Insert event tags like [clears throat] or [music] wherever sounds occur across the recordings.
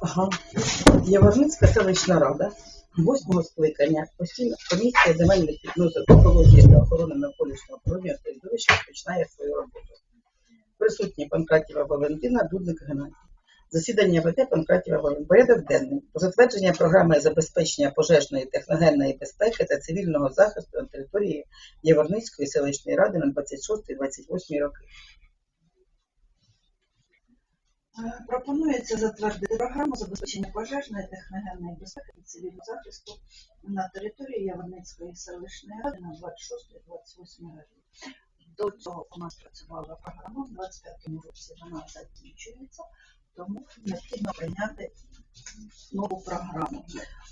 Ага. Яворницька селищна рада, восьмого скликання, постійна комісія земельних відносин екології та охорони навколишнього природного середовища починає свою роботу. Присутні Панкратєва Валентина, Дудник Геннадій. Засідання веде Панкратєва Валентина. Порядок денний. Про затвердження програми забезпечення пожежної техногенної безпеки та цивільного захисту на території Яворницької селищної ради на 26-28 роки. Е, Пропонується затвердити програму забезпечення пожежної техногенної безпеки та цивільного захисту на території Яворницької селищної ради на 26-28 роки. До цього у нас працювала програма в 25-му році, вона закінчується, тому необхідно прийняти нову програму.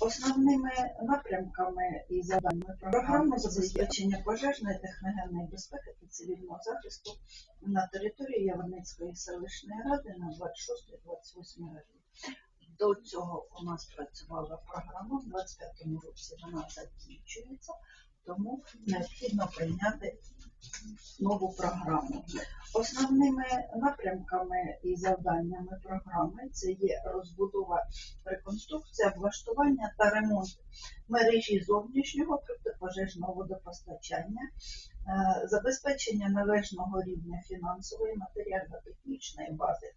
Основними напрямками і завданнями програми забезпечення пожежної техногенної безпеки та цивільного захисту на території Яворницької селищної ради на 26-28 роки. До цього у нас працювала програма в 25-му році, вона закінчується, тому необхідно прийняти нову програму. Основними напрямками і завданнями програми це є розбудова, реконструкція, облаштування та ремонт мережі зовнішнього протипожежного водопостачання, е, забезпечення належного рівня фінансової, матеріально-технічної бази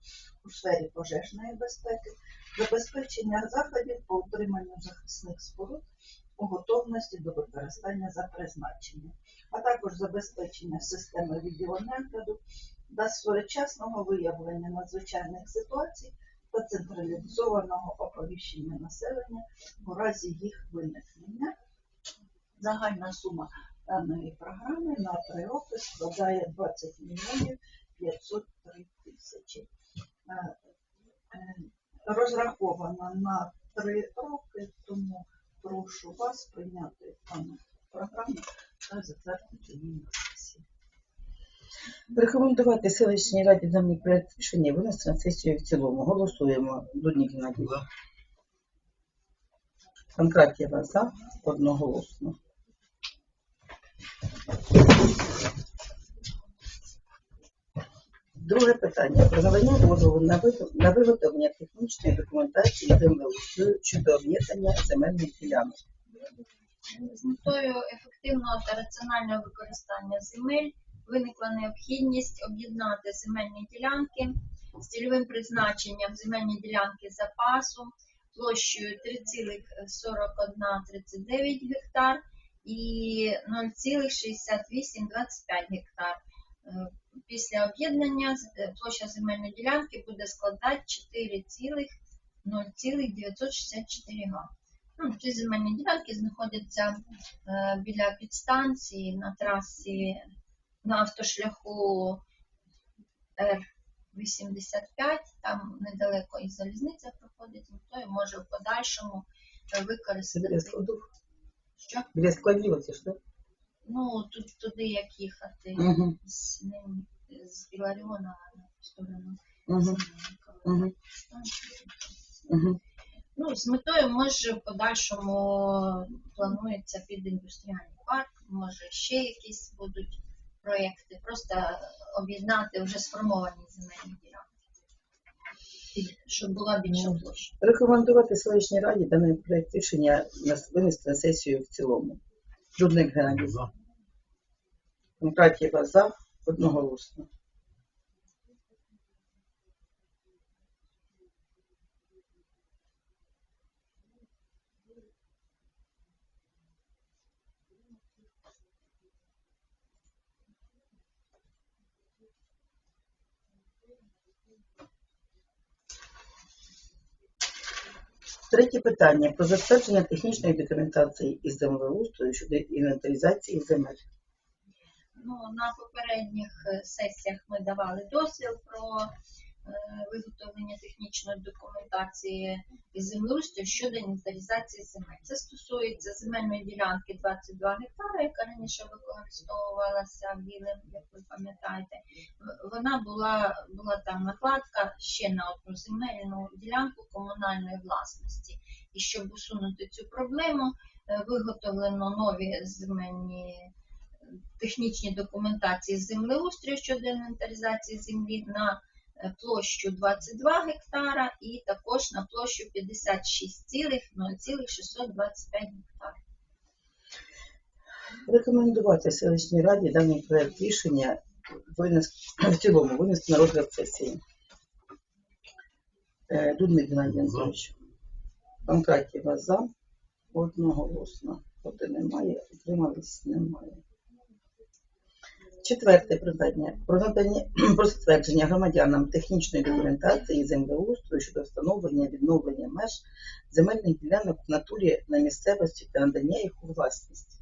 у сфері пожежної безпеки, забезпечення заходів по утриманню захисних споруд у готовності до використання за призначенням, а також забезпечення системи відеонагляду та своєчасного виявлення надзвичайних ситуацій та централізованого оповіщення населення у разі їх виникнення. Загальна сума даної програми на три роки складає 20 мільйонів 503 тисячі. Е, е, Розрахована на три роки, тому прошу вас прийняти дану програму та затвердити її на сесії. Рекомендувати селищній раді даний проект рішення винести на сесію в цілому. Голосуємо. Дудник Геннадій. Панкратєва за одноголосно. Друге питання про надання дозволу на на виготовлення технічної документації землеустрою щодо об'єднання земельних ділянок. З метою ефективного та раціонального використання земель виникла необхідність об'єднати земельні ділянки з цільовим призначенням земельні ділянки запасу площею 3,4139 гектар і 0,6825 гектар. Після об'єднання е, площа земельної ділянки буде складати 4,0,964 га. Ну, ці земельні ділянки знаходяться е, біля підстанції на трасі на автошляху Р-85, там недалеко і залізниця проходить, ніхто і може в подальшому використати. Що? Біля складів оці ж, так? Ну, тут туди як їхати Угу. з ним з Біларіона в сторону. Угу. Ну, з метою, може, в подальшому планується під індустріальний парк, може ще якісь будуть проєкти, просто об'єднати вже сформовані земельні ділянки, Під- щоб була більша Ну. площа. Рекомендувати селищній раді даний проект рішення на- винести на сесію в цілому. Дудник Геннадій. Панкратєва за одноголосно. Питання про затвердження технічної документації із землеустрою щодо інвентаризації земель. Ну, на попередніх е, сесіях ми давали дозвіл про виготовлення технічної документації із землеустрою щодо інвентаризації земель. Це стосується земельної ділянки 22 гектара, яка раніше використовувалася білим, як ви пам'ятаєте. Вона була, була там накладка ще на одну земельну ділянку комунальної власності. І щоб усунути цю проблему, е, виготовлено нові земельні технічні документації землеустрою щодо інвентаризації землі на е, площу 22 гектара і також на площу 56,0625 гектар. Рекомендувати селищній раді даний проект рішення винести [clears throat] в цілому винести на розгляд сесії. Е, Дудник Геннадій Анатолійович. Панкратєва за. Одноголосно. Проти немає, утримались немає. Четверте питання. Про надання [clears throat] про затвердження громадянам технічної документації землеустрою щодо встановлення відновлення меж земельних ділянок в натурі на місцевості та надання їх у власність.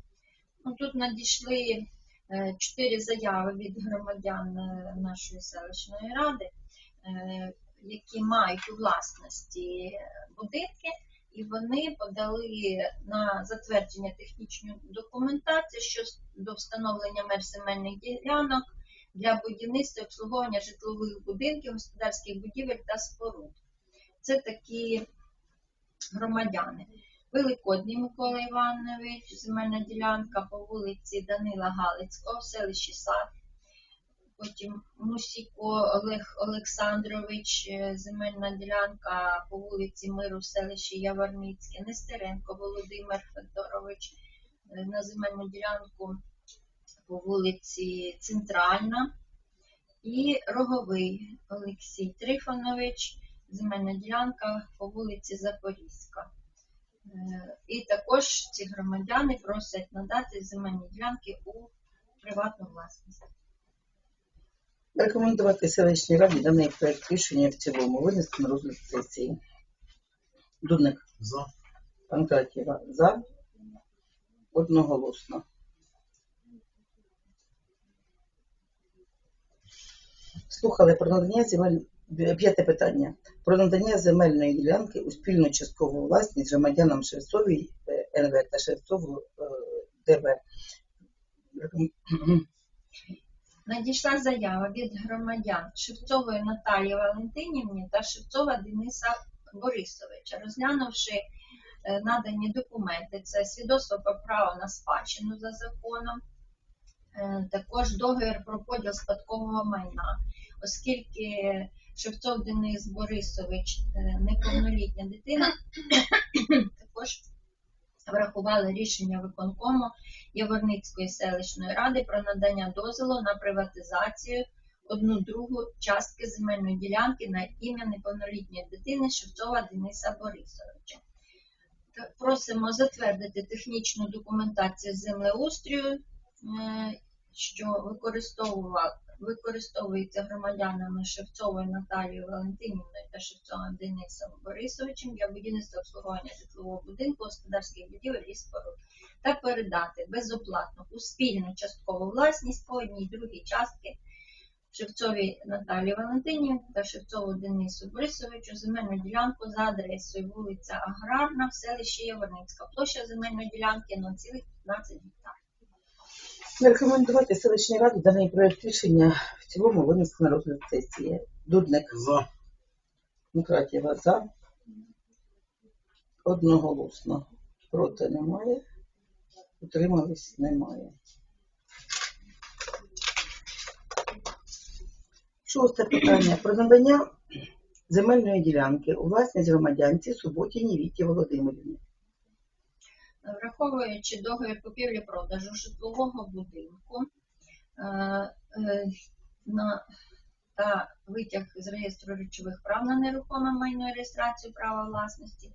Ну, тут надійшли е, чотири заяви від громадян е, нашої селищної ради, е, які мають у власності будинки, і вони подали на затвердження технічної документації щодо встановлення меж земельних ділянок для будівництва і обслуговування житлових будинків, господарських будівель та споруд. Це такі громадяни. Великодний Микола Іванович, земельна ділянка по вулиці Данила Галицького, в селищі Сад. Потім Мусіко Олег Олександрович, е, земельна ділянка по вулиці Миру, в селищі Яворницьке, Нестеренко Володимир Федорович е, на земельну ділянку по вулиці Центральна. І Роговий Олексій Трифонович, земельна ділянка по вулиці Запорізька. Е, І також ці громадяни просять надати земельні ділянки у приватну власність. Рекомендувати селищній раді даний проект рішення в цілому винести на розгляд сесії. Дудник За. Панкратєва за. Одноголосно. Слухали про надання земель... П'яте питання. Про надання земельної ділянки у спільну часткову власність громадянам Шевцовій е, НВ та Шевцову е, ДВ. Надійшла заява від громадян Шевцової Наталії Валентинівні та Шевцова Дениса Борисовича, розглянувши е, надані документи, це свідоцтво про право на спадщину за законом, е, також договір про поділ спадкового майна, оскільки Шевцов Денис Борисович е, неповнолітня дитина, [coughs] також врахували рішення виконкому Яворницької селищної ради про надання дозволу на приватизацію одну другу частки земельної ділянки на ім'я неповнолітньої дитини Шевцова Дениса Борисовича. Просимо затвердити технічну документацію з землеустрою, е, що використовува- використовується громадянами Шевцовою Наталією Валентинівною та Шевцовим Денисом Борисовичем для будівництва обслуговування житлового будинку, господарських будівель і споруд та передати безоплатно у спільну часткову власність по одній другій частки Шевцовій Наталії Валентинівні та Шевцову Денису Борисовичу земельну ділянку за адресою вулиця Аграрна в селищі Яворницька. Площа земельної ділянки 0,15 гектар. Рекомендувати селищній раді даний проект рішення в цілому винести на розгляд сесії. Дудник За. Мукратєва за. Одноголосно. Проти немає. Утримались немає. Шосте питання. Про надання земельної ділянки у власність громадянці Суботіні Віті Володимирівні. Враховуючи договір купівлі-продажу житлового будинку е, е, та витяг з реєстру речових прав на нерухоме майно реєстрацію права власності,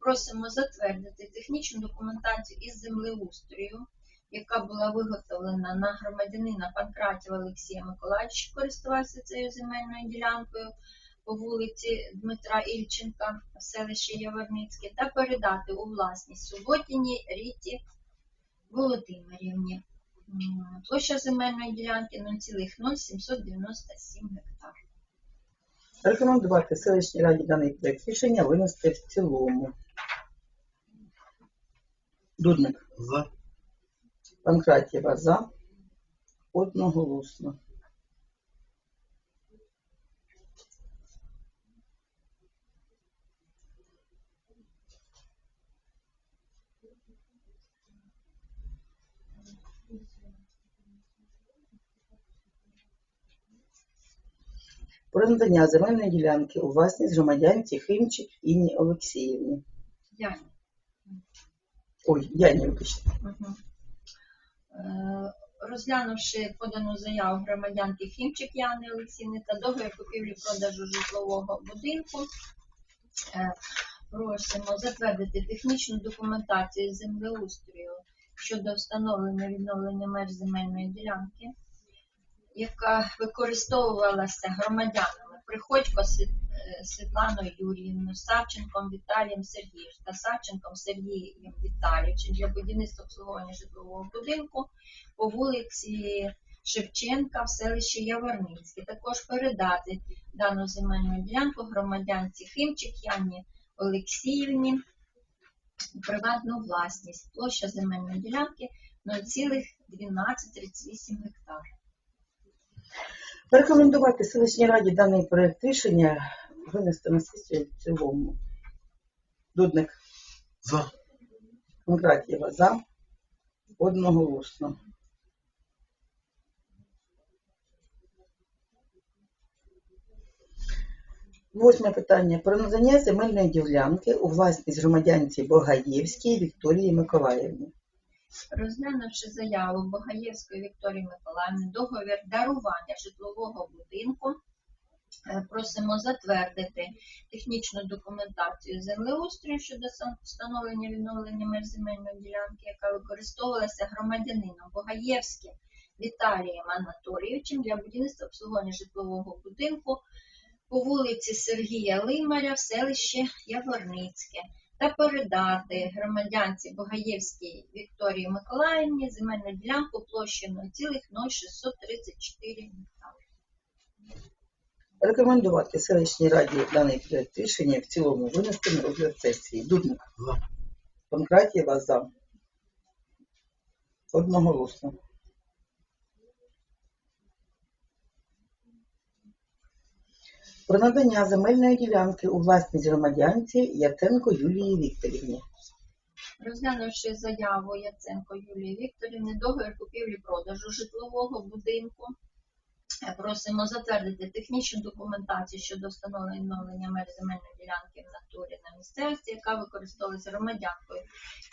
просимо затвердити технічну документацію із землеустрою, яка була виготовлена на громадянина Панкратєва Олексія Миколаївича, користувався цією земельною ділянкою по вулиці Дмитра Ільченка в селищі Яворницьке та передати у власність Суботіні Ріті Володимирівні. Площа земельної ділянки 0,0797 гектар. Рекомендувати селищній раді даний проект рішення винести в цілому. Дудник За. Панкратєва за. Одноголосно. Про надання земельної ділянки у власність громадянці Химчик Інні Олексіївні. Я. Ой, Яні, вибачте. Е, Розглянувши подану заяву громадянки Хімчик Яни Олексійни та договір купівлі-продажу житлового будинку, е, просимо затвердити технічну документацію землеустрою щодо встановлення відновлення меж земельної ділянки, яка використовувалася громадянами Приходько е, Світланою Юріївною, Савченком Віталієм Сергієм та Савченком Сергієм Віталійовичем для будівництва обслуговування житлового будинку по вулиці Шевченка в селищі Яворницьке. Також передати дану земельну ділянку громадянці Химчик Яні Олексіївні приватну власність. Площа земельної ділянки 0,1238 гектар. Рекомендувати селищній раді даний проект рішення винести на сесію в цілому. Дудник За. Кондратєва за. Одноголосно. Восьме питання. Про надання земельної ділянки у власність громадянці Богаєвській Вікторії Миколаївні. Розглянувши заяву Богаєвської Вікторії Миколаївни, договір дарування житлового будинку, е, просимо затвердити технічну документацію землеустрою щодо встановлення відновлення меж земельної ділянки, яка використовувалася громадянином Богаєвським Віталієм Анатолійовичем для будівництва обслуговування житлового будинку по вулиці Сергія Лимаря в селищі Яворницьке та передати громадянці Богаєвській Вікторії Миколаївні земельну ділянку площею 0,0634 гектари. Рекомендувати селищній раді даний проект рішення в цілому винести на розгляд сесії. Дудник За. Панкратєва за. Одноголосно. Про надання земельної ділянки у власність громадянці Яценко Юлії Вікторівні. Розглянувши заяву Яценко Юлії Вікторівни, договір купівлі-продажу житлового будинку, е, просимо затвердити технічну документацію щодо встановлення меж земельної ділянки в натурі на місцевості, яка використовується громадянкою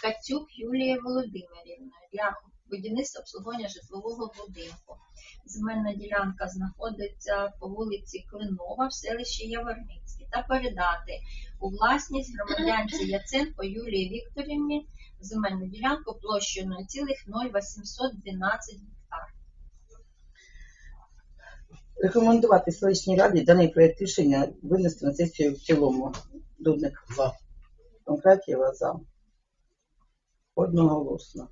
Кацюк Юлією Володимирівною для будівництва обслуговування житлового будинку. Земельна ділянка знаходиться по вулиці Клинова в селищі Яворницьке та передати у власність громадянці Яценко Юлії Вікторівні земельну ділянку площею 0,0812 гектар. Рекомендувати селищній раді даний проект рішення винести на сесію в цілому. Дудник За. Панкратєва за. Одноголосно.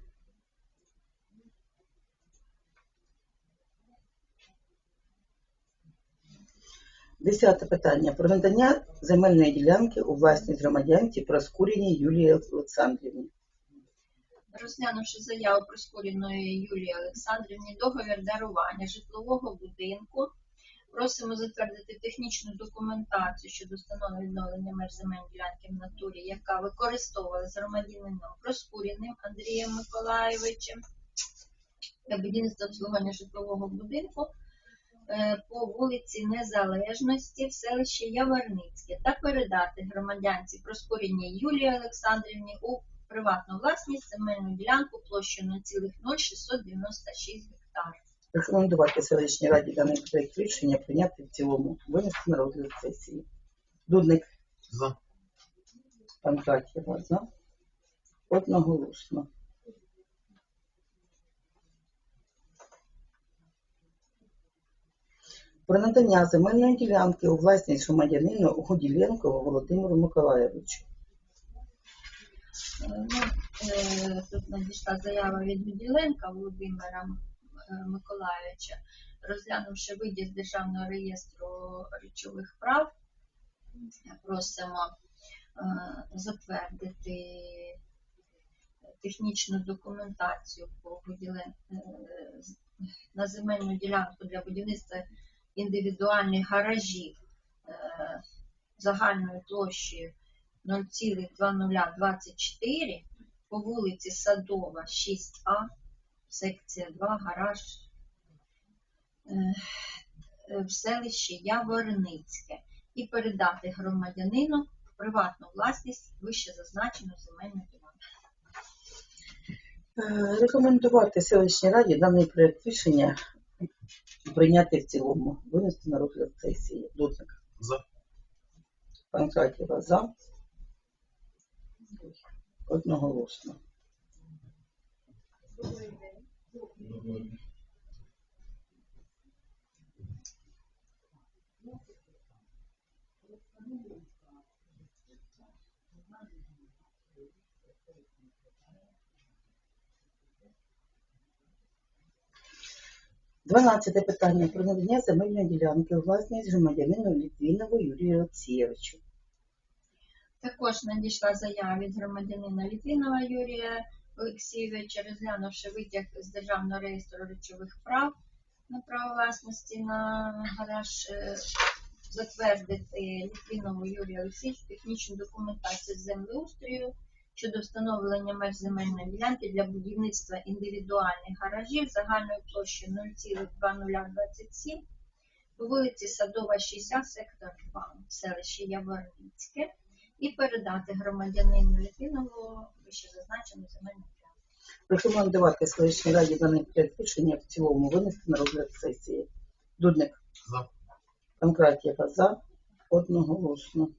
Десяте питання. Про надання земельної ділянки у власність громадянці Проскуріній Юлії Олександрівні. Розглянувши заяву Проскуріної Юлії Олександрівні, договір дарування житлового будинку, просимо затвердити технічну документацію щодо встановлення відновлення меж земельної ділянки в натурі, яка використовувалася громадянином Проскуріним Андрієм Миколаєвичем для будівництва обслуговування житлового будинку по вулиці Незалежності в селищі Яворницьке та передати громадянці Проскуріній Юлії Олександрівні у приватну власність земельну ділянку площею 0,0696 гектар. Рекомендувати селищній раді даний проект рішення прийняти в цілому. Винести на розгляд сесії. Дудник За. Панкратєва за. Одноголосно. Про надання земельної ділянки у власність громадянину Гуділенко Володимиру Миколаєвичу. Е, Ну, е, тут надійшла заява від Гуділенка Володимира е, Миколайовича, розглянувши з державного реєстру речових прав, просимо затвердити технічну документацію по е, на земельну ділянку для будівництва індивідуальних гаражів е, загальною площею 0,2024 по вулиці Садова, 6А, секція 2, гараж. Е, е, в селищі Яворницьке і передати громадянину в приватну власність вище зазначену земельну ділянку. Рекомендувати селищній раді даний проект рішення прийняти в цілому, винести на розгляд сесії. Дудник. За. Панкратєва за. Одноголосно. Дванадцяте питання про надання земельної ділянки у власність громадянину Літвінову Юрію Олексійовичу. Також надійшла заява від громадянина Літвінова Юрія Олексійовича, розглянувши витяг з Державного реєстру речових прав на право власності на гараж, е, затвердити Літвінову Юрію Олексійовичу технічну документацію землеустрою щодо встановлення меж земельної ділянки для будівництва індивідуальних гаражів загальною площею 0,2027 по вулиці Садова, 60, сектор 2, в селищі Яворницьке і передати громадянину Літвінову вище зазначену земельну ділянку. Рекомендувати селищній раді даний проект рішення в цілому винести на розгляд сесії. Дудник. За. Панкратєва за. Одноголосно.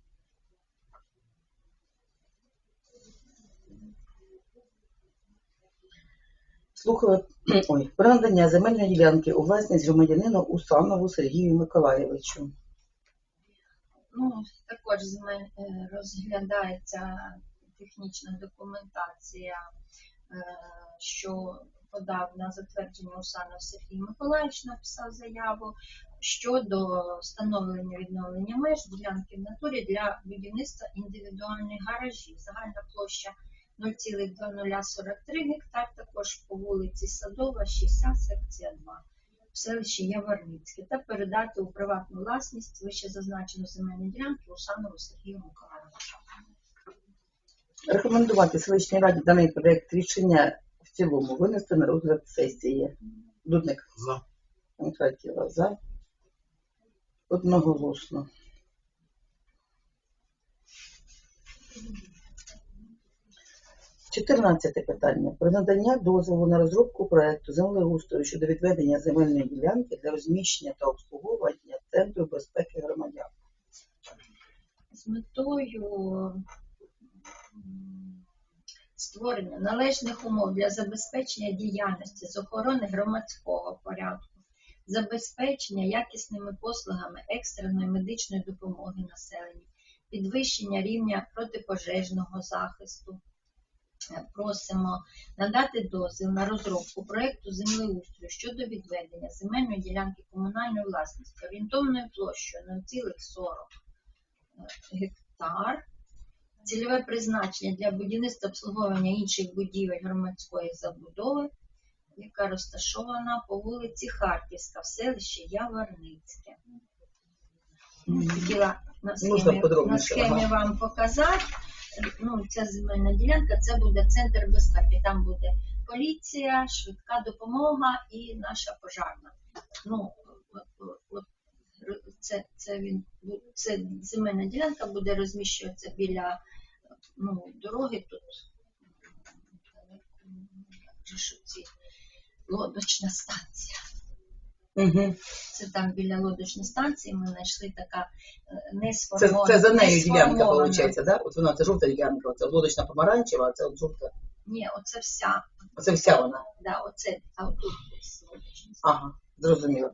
Слухаю, [clears throat] ой, про надання земельної ділянки у власність громадянину Усанову Сергію Миколаєвичу. Ну, також е, розглядається технічна документація, е, що подав на затвердження Усанов Сергій Миколаївич, написав заяву щодо встановлення відновлення меж ділянки в натурі для будівництва індивідуальних гаражів. Загальна площа 0,2043 гектар, також по вулиці Садова, 60, секція 2 в селищі Яворницьке та передати у приватну власність вище зазначену земельну ділянку Усанову Сергію Миколаївичу. Рекомендувати селищній раді даний проект рішення в цілому винести на розгляд сесії. Дудник. За. Панкратєва за. Одноголосно. Чотирнадцяте питання. Про надання дозволу на розробку проекту землеустрою щодо відведення земельної ділянки для розміщення та обслуговування Центру безпеки громадян. з метою створення належних умов для забезпечення діяльності з охорони громадського порядку, забезпечення якісними послугами екстреної медичної допомоги населенню, підвищення рівня протипожежного захисту. Е, Просимо надати дозвіл на розробку проекту землеустрою щодо відведення земельної ділянки комунальної власності орієнтовною площею 0,40 гектар. Цільове призначення для будівництва обслуговування інших будівель громадської забудови, яка розташована по вулиці Харківська в селищі Яворницьке. Хотіла на Можна схемі, на схемі вам показати. Ну, ця земельна ділянка це буде центр безпеки. Там буде поліція, швидка допомога і наша пожарна. Ну, от, от, це, це, він, це земельна ділянка буде розміщуватися біля ну, дороги тут. Лодочна станція. Угу. Це там біля лодочної станції ми знайшли така е, Це, це за нею ділянка, виходить, да? От вона, це жовта ділянка, це лодочна помаранчева, а це от жовта. Ні, оце вся. Оце вся вона. Да, оце, а отут ось лодочна Ага, зрозуміло.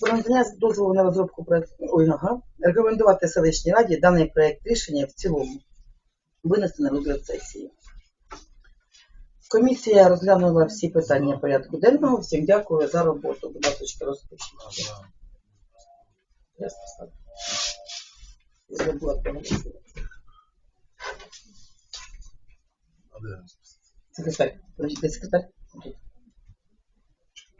Про надання дозволу на розробку проекту. Ой, ага. Рекомендувати селищній раді даний проект рішення в цілому. Винести на розгляд сесії. Комісія розглянула всі питання порядку денного. Всім дякую за роботу. Будь ласка, розпишіть. Я списала. Забула проголосувати. Секретарь. Секретарь.